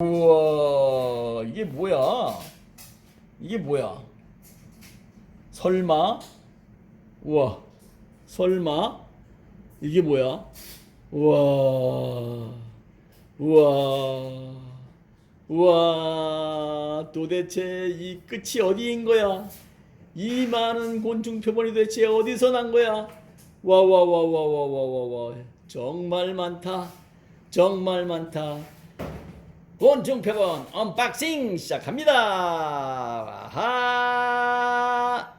우와 이게 뭐야? 이게 뭐야? 설마? 우와 설마? 이게 뭐야? 우와 우와 우와 도대체 이 끝이 어디인 거야? 이 많은 곤충 표본이 도대체 어디서 난 거야? 와와와와와와와와 정말 많다 정말 많다 표본 언박싱 시작합니다. 아하.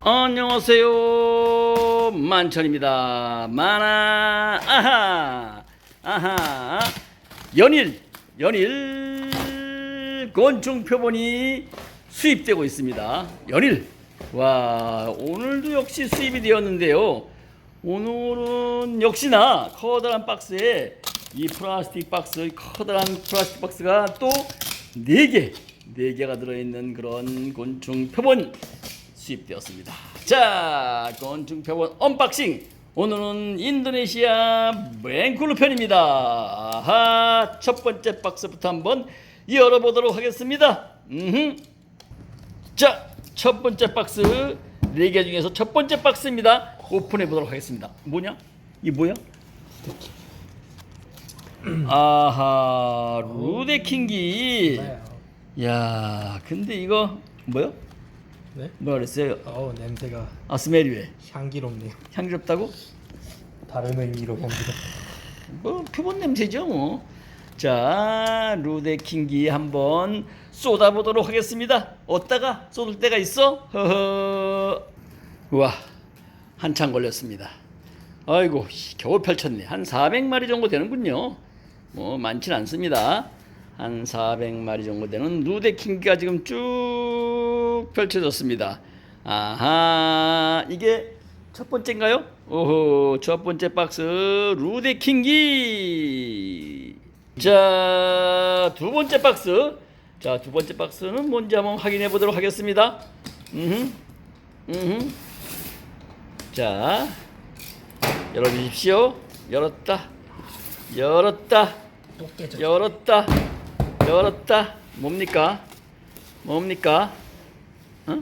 안녕하세요. 만천입니다. 만화 아하. 아하. 연일 연일 곤충 표본이 수입되고 있습니다 연일 와 오늘도 역시 수입이 되었는데요 오늘은 역시나 커다란 박스에 이 플라스틱 박스 커다란 플라스틱 박스가 또 4개 4개가 들어있는 그런 곤충 표본 수입되었습니다. 자, 곤충 표본 언박싱. 오늘은 인도네시아 맹쿨루 편입니다. 아하, 첫 번째 박스부터 한번 열어보도록 하겠습니다. 음흠. 자, 첫 번째 박스 네 개 중에서 첫 번째 박스입니다. 오픈해 보도록 하겠습니다. 뭐냐? 이 뭐야? 아하, 루데킹기. 야, 근데 이거 뭐야? 네? 뭐라 그랬어요? 어우 냄새가 아스메리웨 향기롭네요. 향기롭다고? 다른 의미로 향기롭. 뭐 표본 냄새죠 뭐. 자 루데킹기 한번 쏟아보도록 하겠습니다. 어디다가 쏟을 때가 있어? 허허. 우와 한참 걸렸습니다. 아이고 씨, 겨우 펼쳤네. 한 400마리 정도 되는군요. 뭐 많진 않습니다. 한 400마리 정도 되는 루데킹기가 지금 쭉 펼쳐졌습니다. 아하 이게 첫 번째인가요? 오호 첫 번째 박스 루데킹기 자 두 번째 박스. 자 두 번째 박스는 뭔지 한번 확인해 보도록 하겠습니다. 음, 음, 자 열어주십시오. 열었다. 열었다. 또 깨져. 열었다. 열었다. 뭡니까? 뭡니까? 어?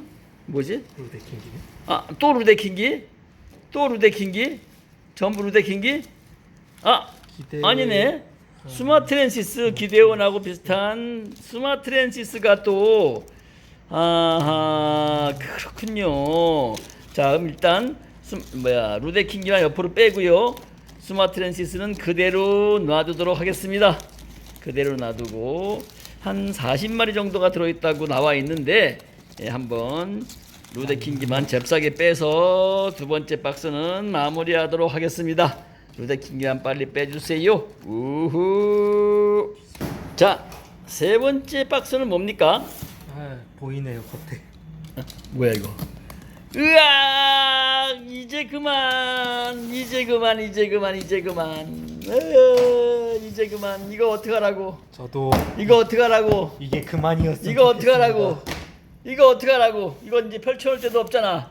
뭐지. 아, 또 루데킹기? 또 루데킹기? 전부 루데킹기? 아, 기대- 아니네. 스마트렌시스 기대원하고 비슷한 스마트렌시스가 또 아하 그렇군요. 자, 그럼 일단 스, 뭐야 루데킹기만 옆으로 빼고요. 스마트렌시스는 그대로 놔두도록 하겠습니다. 그대로 놔두고 한 40마리 정도가 들어있다고 나와 있는데 예, 한번 루데킹기만 잽싸게 빼서 두 번째 박스는 마무리하도록 하겠습니다. 루데킹기만 빨리 빼주세요. 우후. 자, 세 번째 박스는 뭡니까? 아 보이네요 겉에. 뭐야 이거? 으아! 이제 그만, 이제 그만, 이제 그만, 이제 그만. 으, 이제 그만. 이거 어떡하라고? 저도 이거 어떡하라고? 이게 그만이었어. 이거 어떡하라고? 이거 어떡하라고? 이거 이제 펼쳐올 데도 없잖아.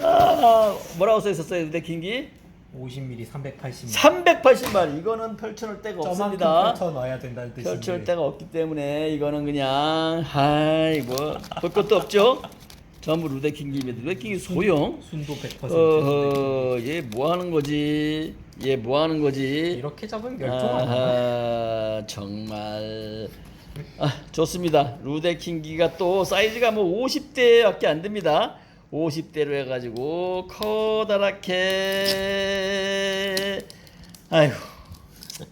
아, 뭐라고 써 있었어요, 루데킹기? 50mm 380mm. 380마리. 이거는 펼쳐놓을 데가 없습니다. 펼쳐 넣어야 된다는 뜻인데. 펼쳐올 데가 없기 때문에 이거는 그냥 하이 뭐볼 것도 없죠. 전부 루데킹기입니다. 루데킹기 소형. 순도 100%. 어허, 얘뭐 하는 거지? 얘 뭐 하는 거지? 이렇게 잡으면 멸종하나? 아하, 정말 아, 좋습니다. 루데킹기가 또 사이즈가 뭐 50대밖에 안 됩니다. 50대로 해가지고 커다랗게 아이고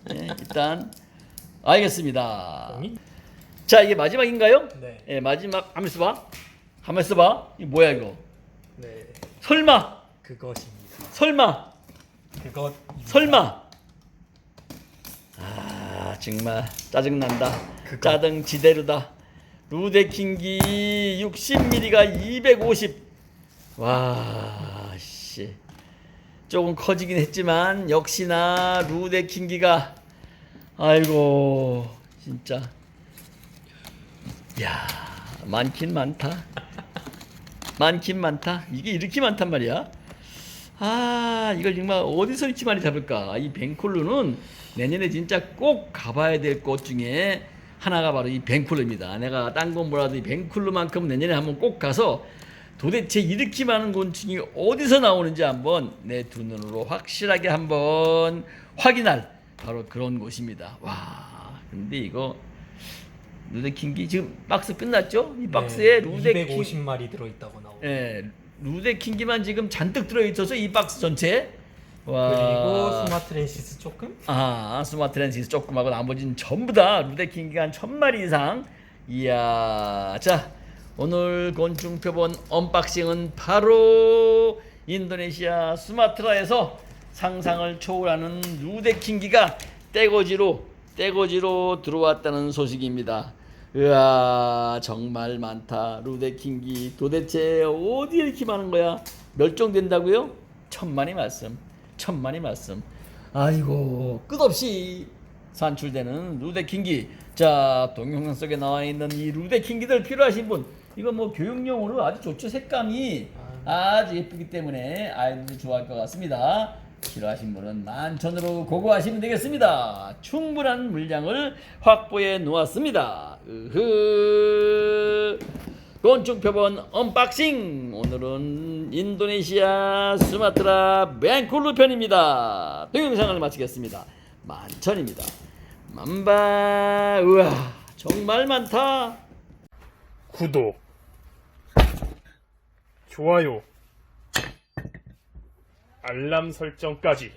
네, 일단 알겠습니다. 자 이게 마지막인가요? 네. 예, 마지막 한번 써봐. 한번 써봐. 이 뭐야 이거? 네. 설마 그것입니다. 설마 그것. 설마 아 정말 짜증 난다 그거. 짜증 지대로다 루데킹기 60mm가 250 와 씨 조금 커지긴 했지만 역시나 루데킹기가 아이고 진짜 야 많긴 많다. 많긴 많다. 이게 이렇게 많단 말이야. 아 이걸 정말 어디서 이렇게 많이 잡을까? 이 벤콜루는 내년에 진짜 꼭 가봐야 될 곳 중에 하나가 바로 이 벤콜루입니다. 내가 딴 건 몰라도 이 벤콜루만큼 내년에 한번 꼭 가서 도대체 이렇게 많은 곤충이 어디서 나오는지 한번 내 두 눈으로 확실하게 한번 확인할 바로 그런 곳입니다. 와, 근데 이거 루데킹기 지금 박스 끝났죠? 이 박스에 루데킹 250마리 들어있다고 나오고. 예, 루데킹기만 지금 잔뜩 들어 있어서 이 박스 전체. 와. 그리고 스마트렌시스 조금? 아 스마트렌시스 조금 하고 나머지는 전부 다 루데킹기가 한천 마리 이상. 이야 자 오늘 곤충 표본 언박싱은 바로 인도네시아 수마트라에서 상상을 초월하는 루데킹기가 떼거지로 떼거지로 들어왔다는 소식입니다. 으아 정말 많다 루데킹기 도대체 어디 이렇게 많은 거야 멸종된다고요? 천만이 말씀 천만이 말씀 아이고 끝없이 산출되는 루데킹기 자 동영상 속에 나와 있는 이 루데킹기들 필요하신 분 이거 뭐 교육용으로 아주 좋죠. 색감이 아주 예쁘기 때문에 아이들도 좋아할 것 같습니다. 필요하신 분은 만천으로 고고하시면 되겠습니다. 충분한 물량을 확보해 놓았습니다. 으흐. 곤충 표본 언박싱. 오늘은 인도네시아 수마트라 뱅쿨루 편입니다. 동영상을 마치겠습니다. 만천입니다. 만바. 우와 정말 많다. 구독, 좋아요, 알람 설정까지